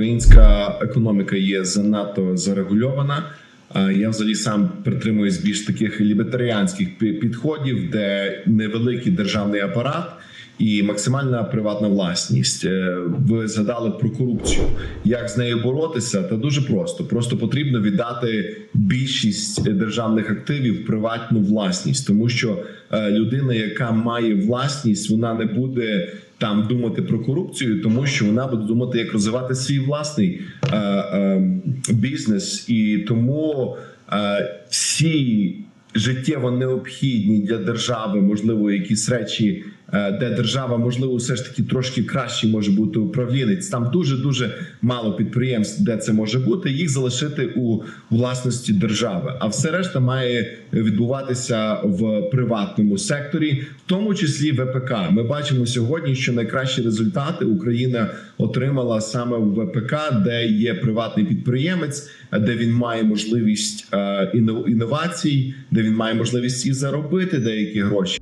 Українська економіка є занадто зарегульована. Я взагалі сам притримуюсь більш таких лібертаріанських пі- підходів, де невеликий державний апарат і максимальна приватна власність. Е, Ви згадали про корупцію. Як з нею боротися? Та дуже просто. Просто потрібно віддати більшість державних активів приватну власність, тому що е, людина, яка має власність, вона не буде там думати про корупцію, тому що вона буде думати, як розвивати свій власний е, е, бізнес, і тому е, всі життєво необхідні для держави, можливо, якісь речі, де держава, можливо, все ж таки трошки краще може бути управлінець. Там дуже дуже мало підприємств, де це може бути. Їх залишити у власності держави. А все решта має відбуватися в приватному секторі, в тому числі ВПК. Ми бачимо сьогодні, що найкращі результати Україна отримала саме в ВПК, де є приватний підприємець, де він має можливість е, інновацій, де він має можливість і заробити деякі гроші.